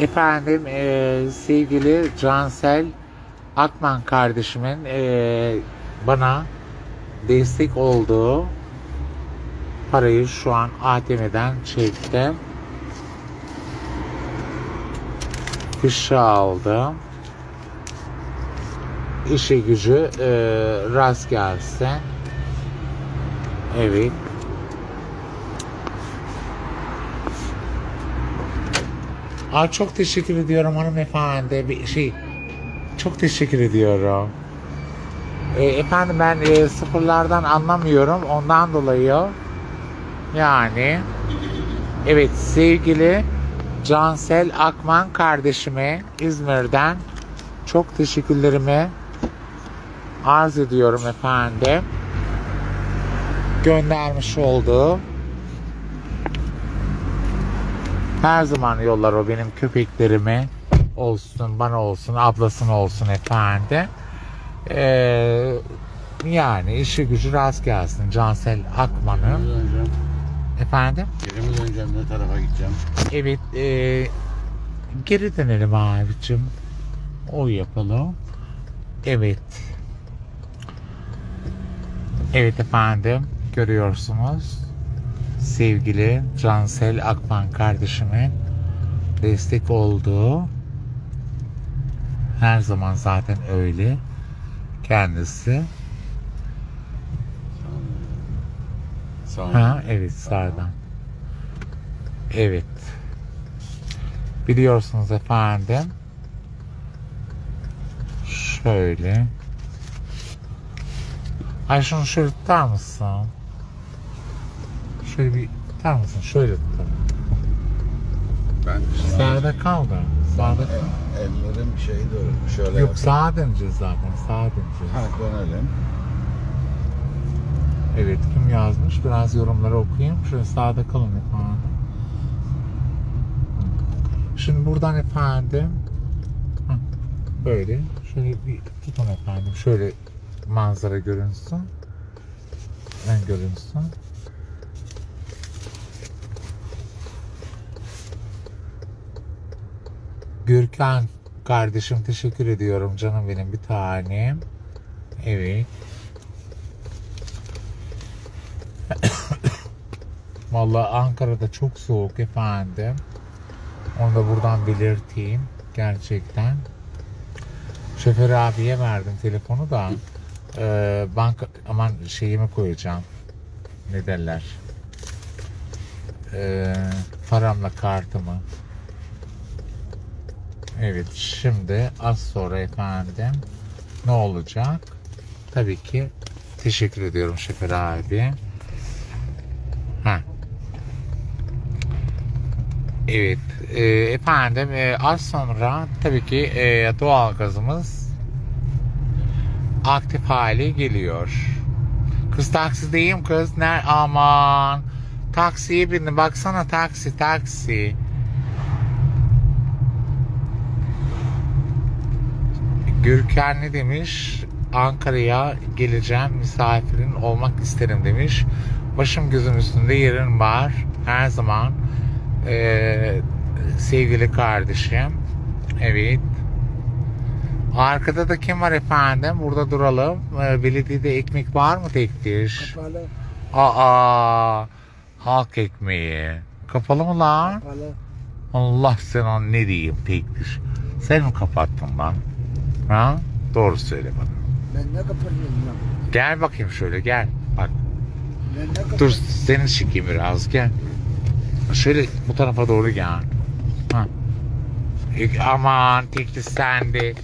Efendim e, sevgili Cansel Akman kardeşimin e, bana destek olduğu parayı şu an ATM'den çektim. Fişi aldım. İşi gücü e, rast gelsin. Evet. Aa, çok teşekkür ediyorum hanımefendi. Bir şey çok teşekkür ediyorum. E, efendim ben e, sıfırlardan anlamıyorum. Ondan dolayı yani evet sevgili Cansel Akman kardeşime İzmir'den çok teşekkürlerimi arz ediyorum efendim. Göndermiş olduğu her zaman yollar o benim köpeklerime olsun, bana olsun, ablasına olsun efendi. Ee, yani işi gücü rast gelsin Cansel Akman'ın. Döneceğim. Efendim? Geri mi döneceğim? Ne tarafa gideceğim? Evet, e, geri dönelim abicim. O yapalım. Evet. Evet efendim, görüyorsunuz. Sevgili Cansel Akman kardeşimin destek olduğu her zaman zaten öyle kendisi. Ha evet sağdan. Evet. Biliyorsunuz efendim. Şöyle. Ay şunu şöyle mısın? Şöyle bir tutar mısın? Şöyle tutar. Ben Sağda kal da. Sağda kal. El- ellerim şey doğru. Şöyle Yok yapayım. sağa döneceğiz zaten. Sağa döneceğiz. Ha dönelim. Evet kim yazmış? Biraz yorumları okuyayım. Şöyle sağda kalın efendim. Şimdi buradan efendim hah, böyle şöyle bir tutun efendim. Şöyle manzara görünsün. Ön görünsün. Gürkan kardeşim teşekkür ediyorum canım benim bir tanem. Evet. Vallahi Ankara'da çok soğuk efendim. Onu da buradan belirteyim. Gerçekten. Şoför abiye verdim telefonu da. Ee, banka aman şeyimi koyacağım. Ne derler? Ee, paramla kartımı. Evet şimdi az sonra efendim ne olacak? Tabii ki teşekkür ediyorum şoför abi. Ha. Evet e, efendim e, az sonra tabii ki e, doğal gazımız aktif hale geliyor. Kız taksideyim kız. Ne aman. Taksiye bindim. Baksana taksi taksi. Gürkan ne demiş? Ankara'ya geleceğim, misafirin olmak isterim demiş. Başım gözüm üstünde yerin var. Her zaman Ee, sevgili kardeşim. Evet. Arkada da kim var efendim? Burada duralım. Ee, belediyede ekmek var mı tek diş? Kapalı, Aa, halk ekmeği. Kapalı mı lan? kapalı. Allah sana ne diyeyim tek diş. Sen mi kapattın lan? Ha? Doğru söyle bana. Ben ne kapatayım lan? Gel bakayım şöyle gel. Bak Ben ne dur seni çekeyim biraz gel. Şöyle bu tarafa doğru gel. Ha. E, Aman tek diş sende.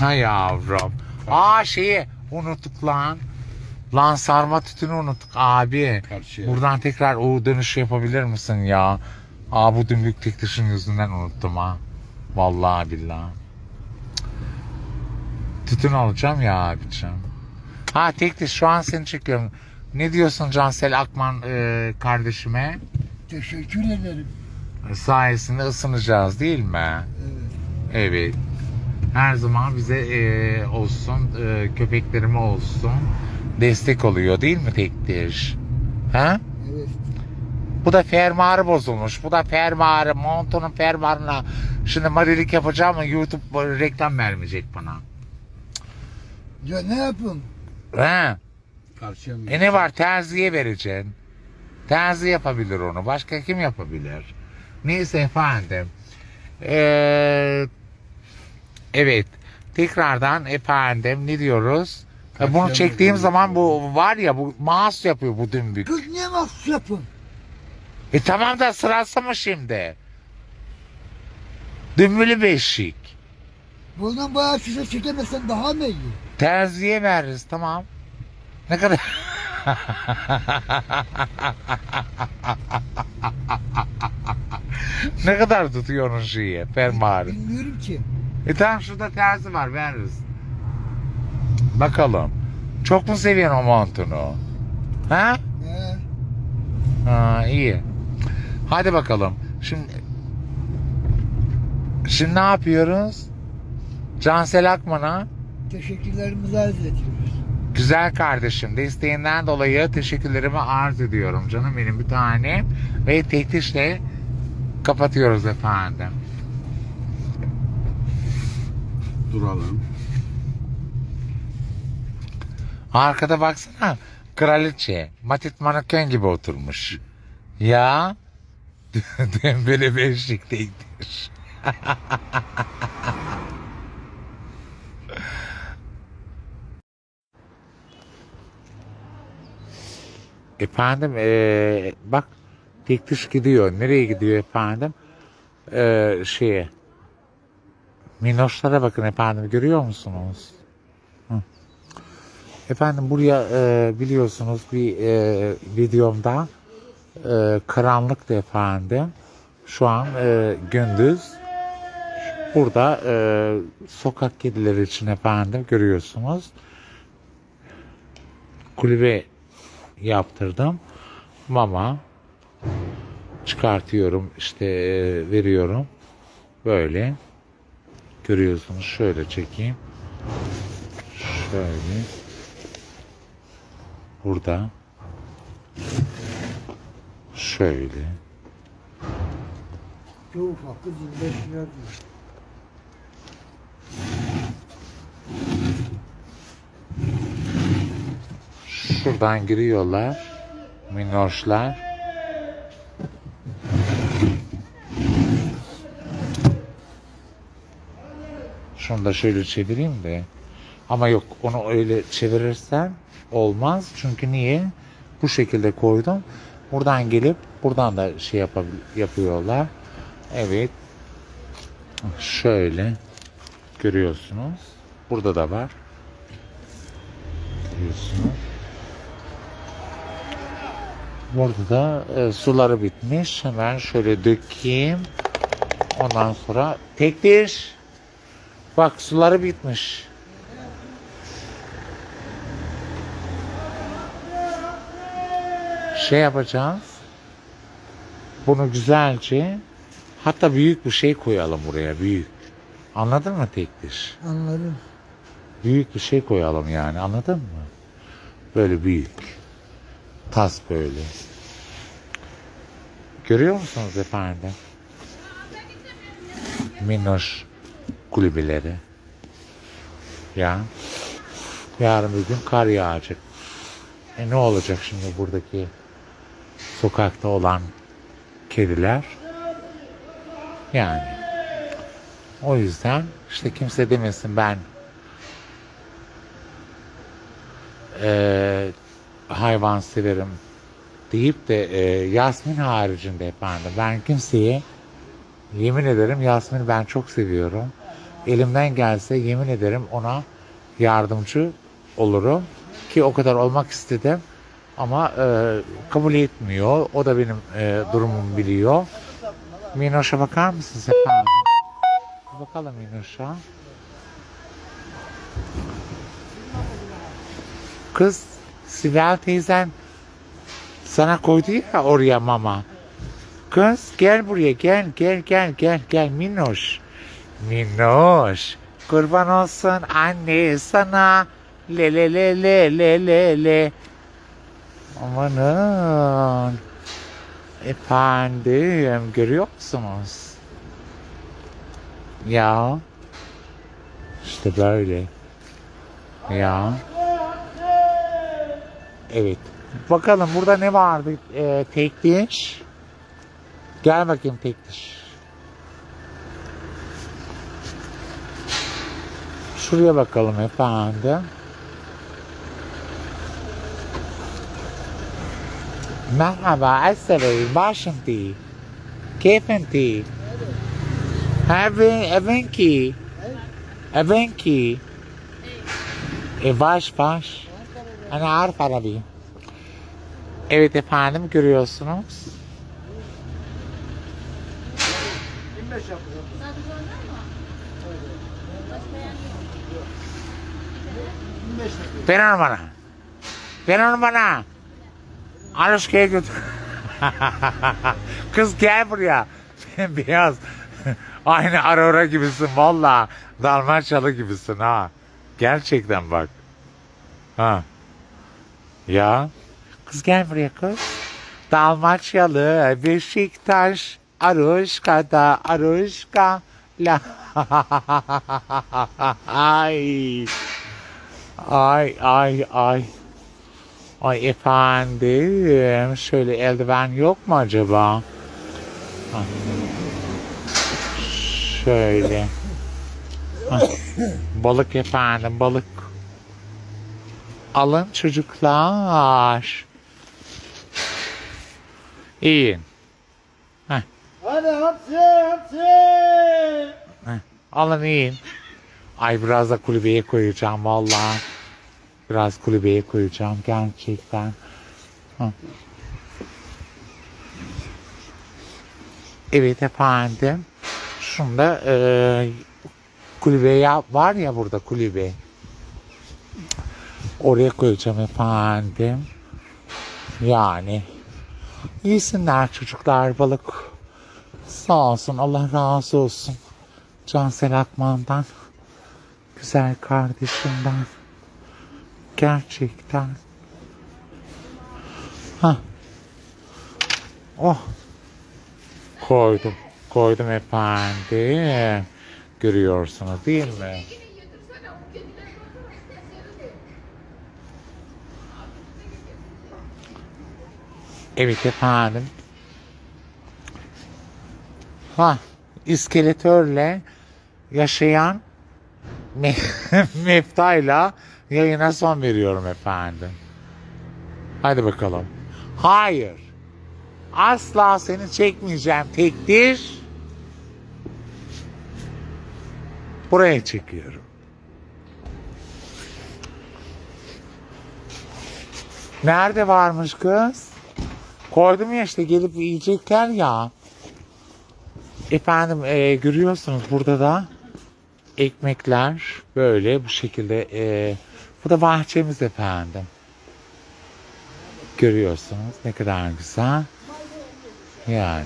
Ha yavrum. Aa şeyi unuttuk lan. Lan sarma tütünü unuttuk abi. Karşıya. Buradan tekrar o dönüşü yapabilir misin ya? Aa bu dümbük tek yüzünden unuttum ha. Vallahi billahi. Tütün alacağım ya abicim. Ha tek diş şu an seni çekiyorum. Ne diyorsun Cansel Akman e, kardeşime? Teşekkür ederim. Sayesinde ısınacağız değil mi? Evet. Evet. Her zaman bize e, olsun, e, köpeklerime olsun destek oluyor değil mi tek diş? Ha? Evet. Bu da fermuarı bozulmuş. Bu da fermuarı. Montunun fermuarına. Şimdi marilik yapacağım ama YouTube reklam vermeyecek bana. Ya ne yapayım? He. Karşıya mı? E ne var terziye vereceksin. Terzi yapabilir onu. Başka kim yapabilir? Neyse efendim. Ee, evet. Tekrardan efendim ne diyoruz? E, bunu çektiğim zaman bu var ya bu mouse yapıyor bu dümbük. Kız niye mahsus yapın? E tamam da sırası mı şimdi? Dümbülü beşik. Bundan bayağı size çekemezsen daha mı iyi? Terziye veririz tamam. Ne kadar? ne kadar tutuyor onun şeyi fermuarı? Bilmiyorum ki. E tamam şurada terzi var veririz. Bakalım. Çok mu seviyorsun o montunu? Ha? He. Ha iyi. Hadi bakalım. Şimdi Şimdi ne yapıyoruz? Cansel Akman'a Teşekkürlerimizi arz ediyoruz. güzel kardeşim desteğinden dolayı teşekkürlerimi arz ediyorum canım benim bir tane ve teftişle kapatıyoruz efendim. Duralım. Arkada baksana kraliçe Matit Manken gibi oturmuş. Ya böyle beşlikteydir. efendim eee, bak tek dış gidiyor. Nereye gidiyor efendim? Eee şeye. Minoşlara bakın efendim görüyor musunuz? Efendim buraya e, biliyorsunuz bir e, videomda e, karanlıktı efendim. Şu an e, gündüz. Burada e, sokak kedileri için efendim görüyorsunuz. Kulübe yaptırdım. Mama çıkartıyorum işte e, veriyorum. Böyle görüyorsunuz şöyle çekeyim. Şöyle burada şöyle Çok ufak kız 25 lira diyor. Şuradan giriyorlar. Minnoşlar. Şunu da şöyle çevireyim de. Ama yok onu öyle çevirirsem olmaz. Çünkü niye? Bu şekilde koydum. Buradan gelip buradan da şey yapıyorlar. Evet. Şöyle görüyorsunuz. Burada da var. Görüyorsunuz Burada da e, suları bitmiş. Hemen şöyle dökeyim. Ondan sonra tek diş. Bak suları bitmiş. Şey yapacağız. Bunu güzelce hatta büyük bir şey koyalım buraya büyük. Anladın mı tek diş? Anladım. Büyük bir şey koyalım yani anladın mı? Böyle büyük. Tas böyle. Görüyor musunuz efendim? Minnoş kulübeleri. Ya. Yarın bir gün kar yağacak. E ne olacak şimdi buradaki sokakta olan kediler? Yani. O yüzden işte kimse demesin ben eee hayvan severim deyip de e, Yasmin haricinde efendim ben kimseye yemin ederim Yasmin'i ben çok seviyorum. Elimden gelse yemin ederim ona yardımcı olurum ki o kadar olmak istedim ama e, kabul etmiyor. O da benim e, durumumu biliyor. Minoş'a bakar mısınız efendim? Bakalım Minoş'a. Kız Sibel teyzen sana koydu ya oraya mama. Kız gel buraya gel gel gel gel gel Minoş. Minoş. Kurban olsun anne sana. Le le le le le le le. Amanın. Efendim görüyor musunuz? Ya. İşte böyle. Ya. Evet. Bakalım burada ne vardı? Ee, tekliş. Gel bakayım tekliş. Şuraya bakalım efendim. Merhaba, Esseray, başım değil. Keyfin değil. Having, having ki. Having ki. E baş baş. Hani arif arabi. Evet efendim görüyorsunuz. Ver onu bana. Ver onu bana. Anuşka'ya götür. Kız gel buraya. Beyaz. Aynı Aurora gibisin valla. Dalmaçyalı gibisin ha. Gerçekten bak. Ha. Ya. Kız gel buraya kız. Dalmaçyalı Beşiktaş Aruşka'da Aruşka. La. Ay. Ay ay ay. Ay efendim şöyle eldiven yok mu acaba? Şöyle. Balık efendim balık alın çocuklar İyin. Hadi hapsi hapsi. Alın yiyin. Ay biraz da kulübeye koyacağım vallahi. Biraz kulübeye koyacağım gerçekten. Hı. Evet efendim. Şunda e, kulübe ya, var ya burada kulübe. Oraya koyacağım efendim. Yani. Yesinler çocuklar balık. Sağ olsun Allah razı olsun. Cansel Akman'dan. Güzel kardeşimden. Gerçekten. Ha. Oh. Koydum. Koydum efendim. Görüyorsunuz değil mi? Evet efendim. Ha, iskeletörle yaşayan me- meftayla yayına son veriyorum efendim. Hadi bakalım. Hayır. Asla seni çekmeyeceğim tektir. Buraya çekiyorum. Nerede varmış kız? Koydum ya işte gelip yiyecekler ya. Efendim e, görüyorsunuz burada da ekmekler böyle bu şekilde e, bu da bahçemiz efendim. Görüyorsunuz ne kadar güzel. Yani.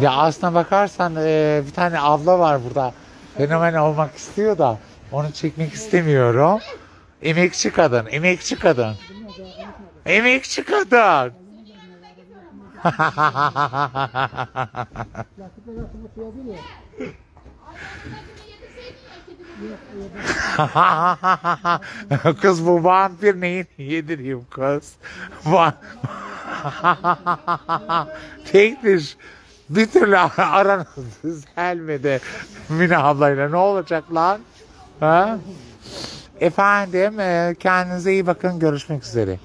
Ya aslına bakarsan e, bir tane abla var burada. Fenomen olmak istiyor da onu çekmek istemiyorum. Emekçi kadın, emekçi kadın. Emekçi kadın. kız bu vampir neyin yedireyim kız? Va Tektir. Bir türlü aranız düzelmedi. Mine ablayla ne olacak lan? Ha? Efendim e, kendinize iyi bakın görüşmek üzere.